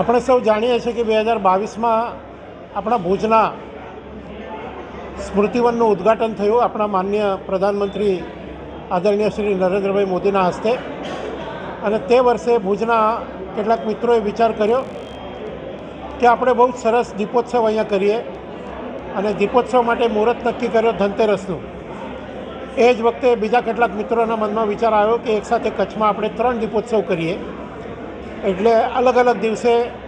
આપણે સૌ જાણીએ છીએ કે બે હજાર બાવીસમાં આપણા ભુજના સ્મૃતિવનનું ઉદ્ઘાટન થયું આપણા માન્ય પ્રધાનમંત્રી આદરણીય શ્રી નરેન્દ્રભાઈ મોદીના હસ્તે. અને તે વર્ષે ભુજના કેટલાક મિત્રોએ વિચાર કર્યો કે આપણે બહુ સરસ દીપોત્સવ અહીંયા કરીએ. અને દીપોત્સવ માટે મુહૂર્ત નક્કી કર્યો ધનતેરસનું. એ જ વખતે બીજા કેટલાક મિત્રોના મનમાં વિચાર આવ્યો કે એકસાથે કચ્છમાં આપણે ત્રણ દીપોત્સવ કરીએ. એટલે અલગ અલગ દિવસે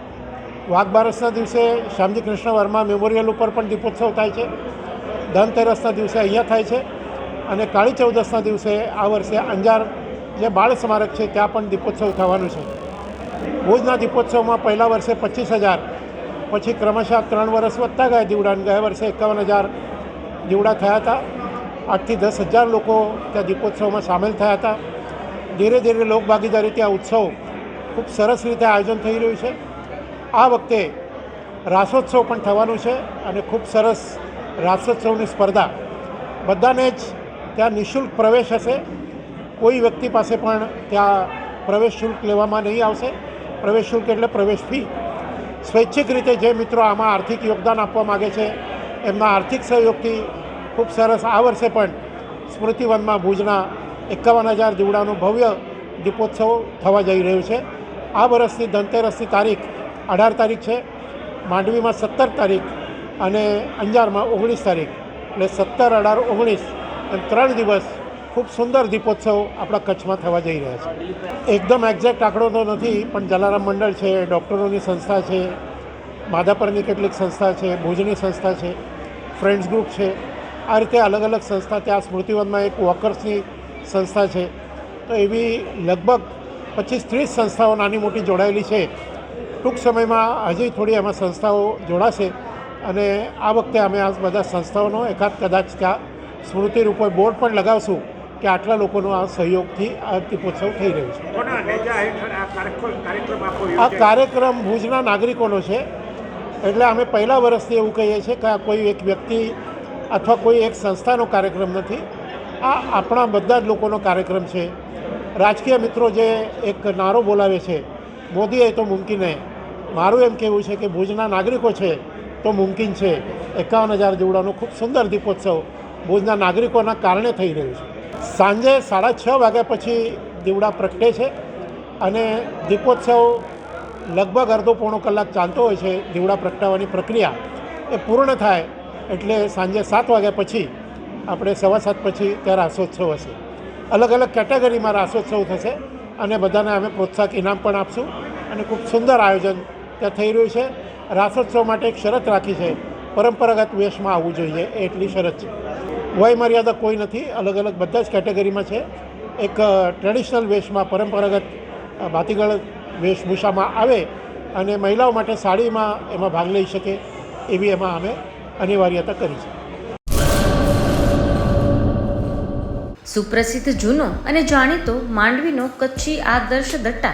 વાઘ બારસના દિવસે શ્યામજી કૃષ્ણ વર્મા મેમોરિયલ ઉપર પણ દીપોત્સવ થાય છે. ધનતેરસના દિવસે અહીંયા થાય છે અને કાળી ચૌદસના દિવસે આ વર્ષે અંજાર જે બાળ સ્મારક છે ત્યાં પણ દીપોત્સવ થવાનું છે. ભુજના દીપોત્સવમાં પહેલા વર્ષે પચીસ હજાર, પછી ક્રમશઃ ત્રણ વર્ષ વધતા ગયા દીવડાને, ગયા વર્ષે એકાવન હજાર દીવડા થયા હતા. આઠથી દસ હજાર લોકો ત્યાં દીપોત્સવમાં સામેલ થયા હતા. ધીરે ધીરે લોકભાગીદારીથી આ ઉત્સવ ખૂબ સરસ રીતે આયોજન થઈ રહ્યું છે. આ વખતે રાસોત્સવ પણ થવાનું છે અને ખૂબ સરસ રાસોત્સવની સ્પર્ધા. બધાને જ ત્યાં નિઃશુલ્ક પ્રવેશ હશે. કોઈ વ્યક્તિ પાસે પણ ત્યાં પ્રવેશ શુલ્ક લેવામાં નહીં આવશે. પ્રવેશ શુલ્ક એટલે પ્રવેશ ફી. સ્વૈચ્છિક રીતે જે મિત્રો આમાં આર્થિક યોગદાન આપવા માગે છે, એમના આર્થિક સહયોગથી ખૂબ સરસ આ વર્ષે પણ સ્મૃતિવનમાં ભુજના એકાવન હજાર દીવડાનું ભવ્ય દીપોત્સવ થવા જઈ રહ્યું છે. આ વર્ષની ધનતેરસની તારીખ અઢાર તારીખ છે, માંડવીમાં સત્તર તારીખ અને અંજારમાં ઓગણીસ તારીખ. એટલે સત્તર, અઢાર, ઓગણીસ એમ ત્રણ દિવસ ખૂબ સુંદર દીપોત્સવ આપણા કચ્છમાં થવા જઈ રહ્યા છે. એકદમ એક્ઝેક્ટ આંકડો તો નથી, પણ જલારામ મંડળ છે, ડૉક્ટરોની સંસ્થા છે, માધાપરની કેટલીક સંસ્થા છે, ભુજની સંસ્થા છે ફ્રેન્ડ્સ ગ્રુપ છે. આ રીતે અલગ અલગ સંસ્થા ત્યાં સ્મૃતિવનમાં એક વોકર્સની સંસ્થા છે. તો એવી લગભગ પચીસ ત્રીસ સંસ્થાઓ નાની મોટી જોડાયેલી છે. ટૂંક સમયમાં હજી થોડી એમાં સંસ્થાઓ જોડાશે અને આ વખતે અમે આ બધા સંસ્થાઓનો એકાદ કદાચ ત્યાં સ્મૃતિ રૂપે બોર્ડ પણ લગાવશું કે આટલા લોકોનો આ સહયોગથી આ દીપોત્સવ થઈ રહ્યો છે. આ કાર્યક્રમ ભુજના નાગરિકોનો છે. એટલે અમે પહેલા વર્ષથી એવું કહીએ છીએ કે આ કોઈ એક વ્યક્તિ અથવા કોઈ એક સંસ્થાનો કાર્યક્રમ નથી. આ આપણા બધા જ લોકોનો કાર્યક્રમ છે. રાજકીય મિત્રો જે એક નારો બોલાવે છે મોદીએ તો મુમકિન હે મારું એમ કહેવું છે કે ભુજના નાગરિકો છે, તો મુમકિન છે. એકાવન હજાર જેવડાનો ખૂબ સુંદર દીપોત્સવ ભુજના નાગરિકોના કારણે થઈ રહ્યું છે. સાંજે સાડા છ વાગ્યા પછી દીવડા પ્રગટે છે અને દીપોત્સવ લગભગ અડધો પોણો કલાક ચાલતો હોય છે દીવડા પ્રગટાવવાની પ્રક્રિયા. એ પૂર્ણ થાય એટલે સાંજે સાત વાગ્યા પછી આપણે સવા સાત પછી ત્યાં રાસોત્સવ હશે. અલગ અલગ કેટેગરીમાં રાસોત્સવ થશે અને બધાને અમે પ્રોત્સાહક ઇનામ પણ આપશું અને ખૂબ સુંદર આયોજન થઈ રહ્યું છે. રાસોત્સવ માટે એક શરત રાખી છે. પરંપરાગત વેશમાં આવવું જોઈએ એટલી શરત છે. વય મર્યાદા કોઈ નથી. અલગ અલગ બધા જ કેટેગરીમાં છે. એક ટ્રેડિશનલ વેશમાં પરંપરાગત ભાતીગળ વેશભૂષામાં આવે અને મહિલાઓ માટે સાડીમાં એમાં ભાગ લઈ શકે એવી એમાં અમે અનિવાર્યતા કરી છે. સુપ્રસિદ્ધ જૂનો અને જાણીતો માંડવીનો કચ્છી આદર્શ દટ્ટા